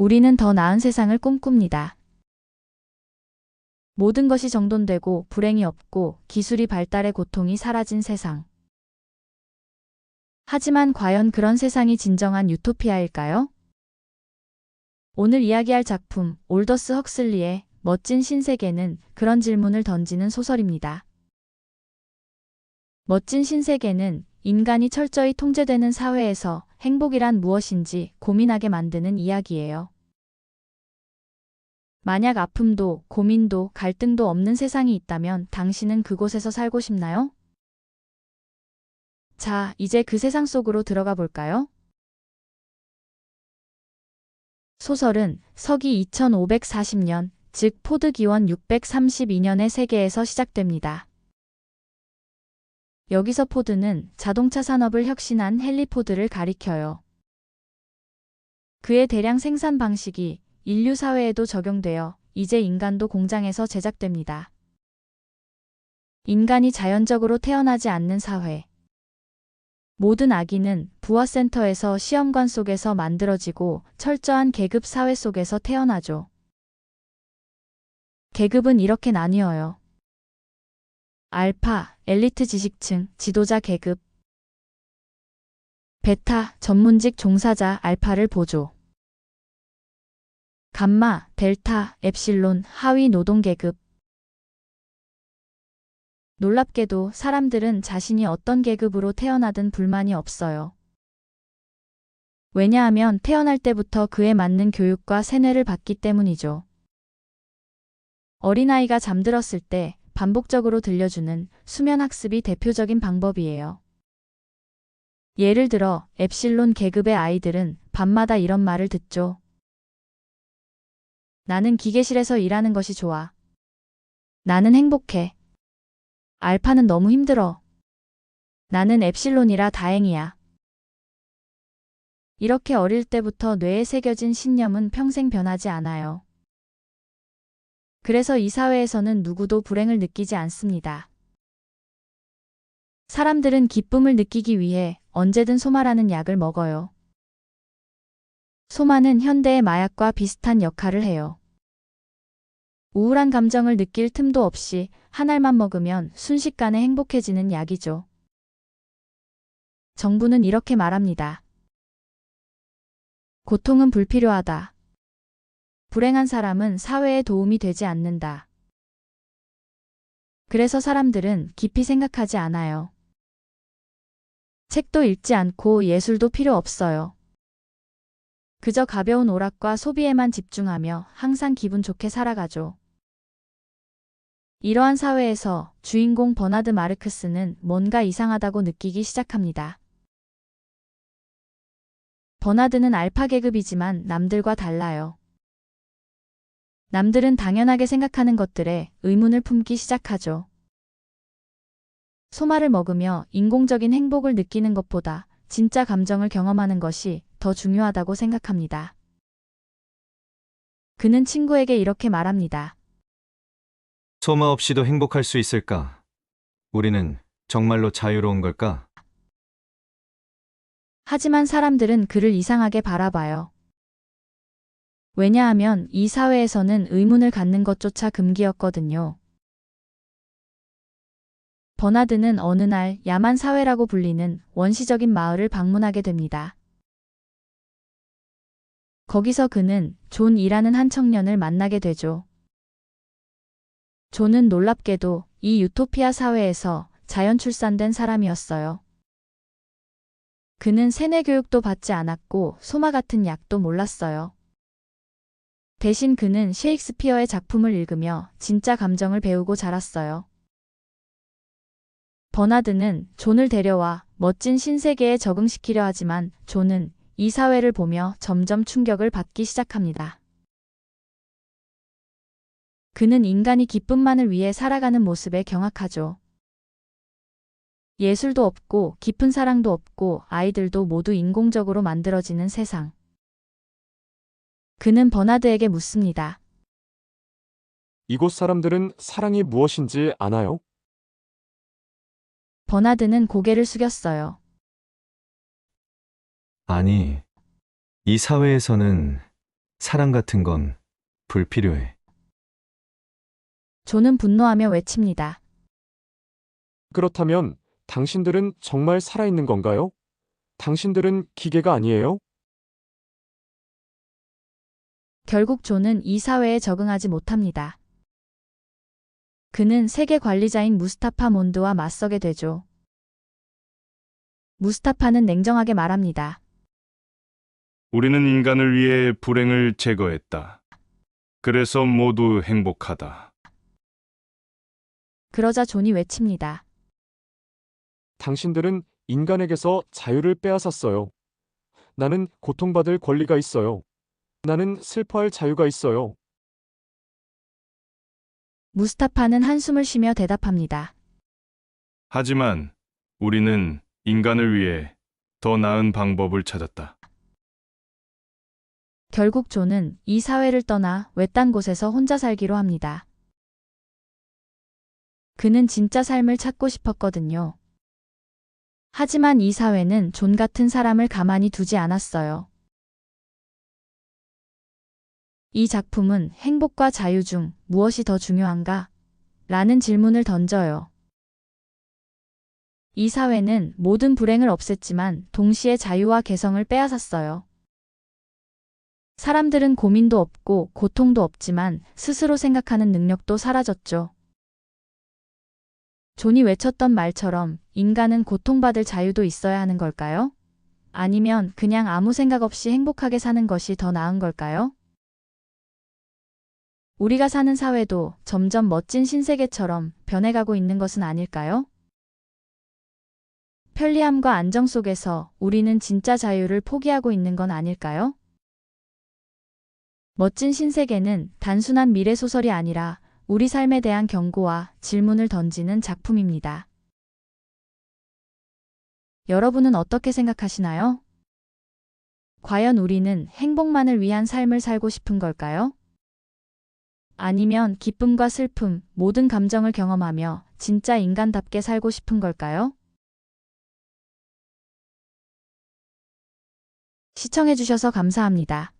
우리는 더 나은 세상을 꿈꿉니다. 모든 것이 정돈되고 불행이 없고 기술이 발달해 고통이 사라진 세상. 하지만 과연 그런 세상이 진정한 유토피아일까요? 오늘 이야기할 작품 올더스 헉슬리의 멋진 신세계는 그런 질문을 던지는 소설입니다. 멋진 신세계는 인간이 철저히 통제되는 사회에서 행복이란 무엇인지 고민하게 만드는 이야기예요. 만약 아픔도 고민도 갈등도 없는 세상이 있다면 당신은 그곳에서 살고 싶나요? 자, 이제 그 세상 속으로 들어가 볼까요? 소설은 서기 2540년, 즉 포드 기원 632년의 세계에서 시작됩니다. 여기서 포드는 자동차 산업을 혁신한 헨리 포드를 가리켜요. 그의 대량 생산 방식이 인류 사회에도 적용되어 이제 인간도 공장에서 제작됩니다. 인간이 자연적으로 태어나지 않는 사회. 모든 아기는 부화센터에서 시험관 속에서 만들어지고 철저한 계급 사회 속에서 태어나죠. 계급은 이렇게 나뉘어요. 알파, 엘리트 지식층, 지도자 계급. 베타, 전문직 종사자 알파를 보조. 감마, 델타, 엡실론, 하위 노동 계급. 놀랍게도 사람들은 자신이 어떤 계급으로 태어나든 불만이 없어요. 왜냐하면 태어날 때부터 그에 맞는 교육과 세뇌를 받기 때문이죠. 어린아이가 잠들었을 때 반복적으로 들려주는 수면 학습이 대표적인 방법이에요. 예를 들어 엡실론 계급의 아이들은 밤마다 이런 말을 듣죠. 나는 기계실에서 일하는 것이 좋아. 나는 행복해. 알파는 너무 힘들어. 나는 엡실론이라 다행이야. 이렇게 어릴 때부터 뇌에 새겨진 신념은 평생 변하지 않아요. 그래서 이 사회에서는 누구도 불행을 느끼지 않습니다. 사람들은 기쁨을 느끼기 위해 언제든 소마라는 약을 먹어요. 소마는 현대의 마약과 비슷한 역할을 해요. 우울한 감정을 느낄 틈도 없이 한 알만 먹으면 순식간에 행복해지는 약이죠. 정부는 이렇게 말합니다. 고통은 불필요하다. 불행한 사람은 사회에 도움이 되지 않는다. 그래서 사람들은 깊이 생각하지 않아요. 책도 읽지 않고 예술도 필요 없어요. 그저 가벼운 오락과 소비에만 집중하며 항상 기분 좋게 살아가죠. 이러한 사회에서 주인공 버나드 마르크스는 뭔가 이상하다고 느끼기 시작합니다. 버나드는 알파 계급이지만 남들과 달라요. 남들은 당연하게 생각하는 것들에 의문을 품기 시작하죠. 소마를 먹으며 인공적인 행복을 느끼는 것보다 진짜 감정을 경험하는 것이 더 중요하다고 생각합니다. 그는 친구에게 이렇게 말합니다. 소마 없이도 행복할 수 있을까? 우리는 정말로 자유로운 걸까? 하지만 사람들은 그를 이상하게 바라봐요. 왜냐하면 이 사회에서는 의문을 갖는 것조차 금기였거든요. 버나드는 어느 날 야만 사회라고 불리는 원시적인 마을을 방문하게 됩니다. 거기서 그는 존이라는 한 청년을 만나게 되죠. 존은 놀랍게도 이 유토피아 사회에서 자연 출산된 사람이었어요. 그는 세뇌 교육도 받지 않았고 소마 같은 약도 몰랐어요. 대신 그는 셰익스피어의 작품을 읽으며 진짜 감정을 배우고 자랐어요. 버나드는 존을 데려와 멋진 신세계에 적응시키려 하지만 존은 이 사회를 보며 점점 충격을 받기 시작합니다. 그는 인간이 기쁨만을 위해 살아가는 모습에 경악하죠. 예술도 없고 깊은 사랑도 없고 아이들도 모두 인공적으로 만들어지는 세상. 그는 버나드에게 묻습니다. 이곳 사람들은 사랑이 무엇인지 아나요? 버나드는 고개를 숙였어요. 아니, 이 사회에서는 사랑 같은 건 불필요해. 조는 분노하며 외칩니다. 그렇다면 당신들은 정말 살아있는 건가요? 당신들은 기계가 아니에요? 결국 조는 이 사회에 적응하지 못합니다. 그는 세계 관리자인 무스타파 몬드와 맞서게 되죠. 무스타파는 냉정하게 말합니다. 우리는 인간을 위해 불행을 제거했다. 그래서 모두 행복하다. 그러자 존이 외칩니다. 당신들은 인간에게서 자유를 빼앗았어요. 나는 고통받을 권리가 있어요. 나는 슬퍼할 자유가 있어요. 무스타파는 한숨을 쉬며 대답합니다. 하지만 우리는 인간을 위해 더 나은 방법을 찾았다. 결국 조는 이 사회를 떠나 외딴 곳에서 혼자 살기로 합니다. 그는 진짜 삶을 찾고 싶었거든요. 하지만 이 사회는 존 같은 사람을 가만히 두지 않았어요. 이 작품은 행복과 자유 중 무엇이 더 중요한가? 라는 질문을 던져요. 이 사회는 모든 불행을 없앴지만 동시에 자유와 개성을 빼앗았어요. 사람들은 고민도 없고 고통도 없지만 스스로 생각하는 능력도 사라졌죠. 존이 외쳤던 말처럼 인간은 고통받을 자유도 있어야 하는 걸까요? 아니면 그냥 아무 생각 없이 행복하게 사는 것이 더 나은 걸까요? 우리가 사는 사회도 점점 멋진 신세계처럼 변해가고 있는 것은 아닐까요? 편리함과 안정 속에서 우리는 진짜 자유를 포기하고 있는 건 아닐까요? 멋진 신세계는 단순한 미래 소설이 아니라 우리 삶에 대한 경고와 질문을 던지는 작품입니다. 여러분은 어떻게 생각하시나요? 과연 우리는 행복만을 위한 삶을 살고 싶은 걸까요? 아니면 기쁨과 슬픔, 모든 감정을 경험하며 진짜 인간답게 살고 싶은 걸까요? 시청해주셔서 감사합니다.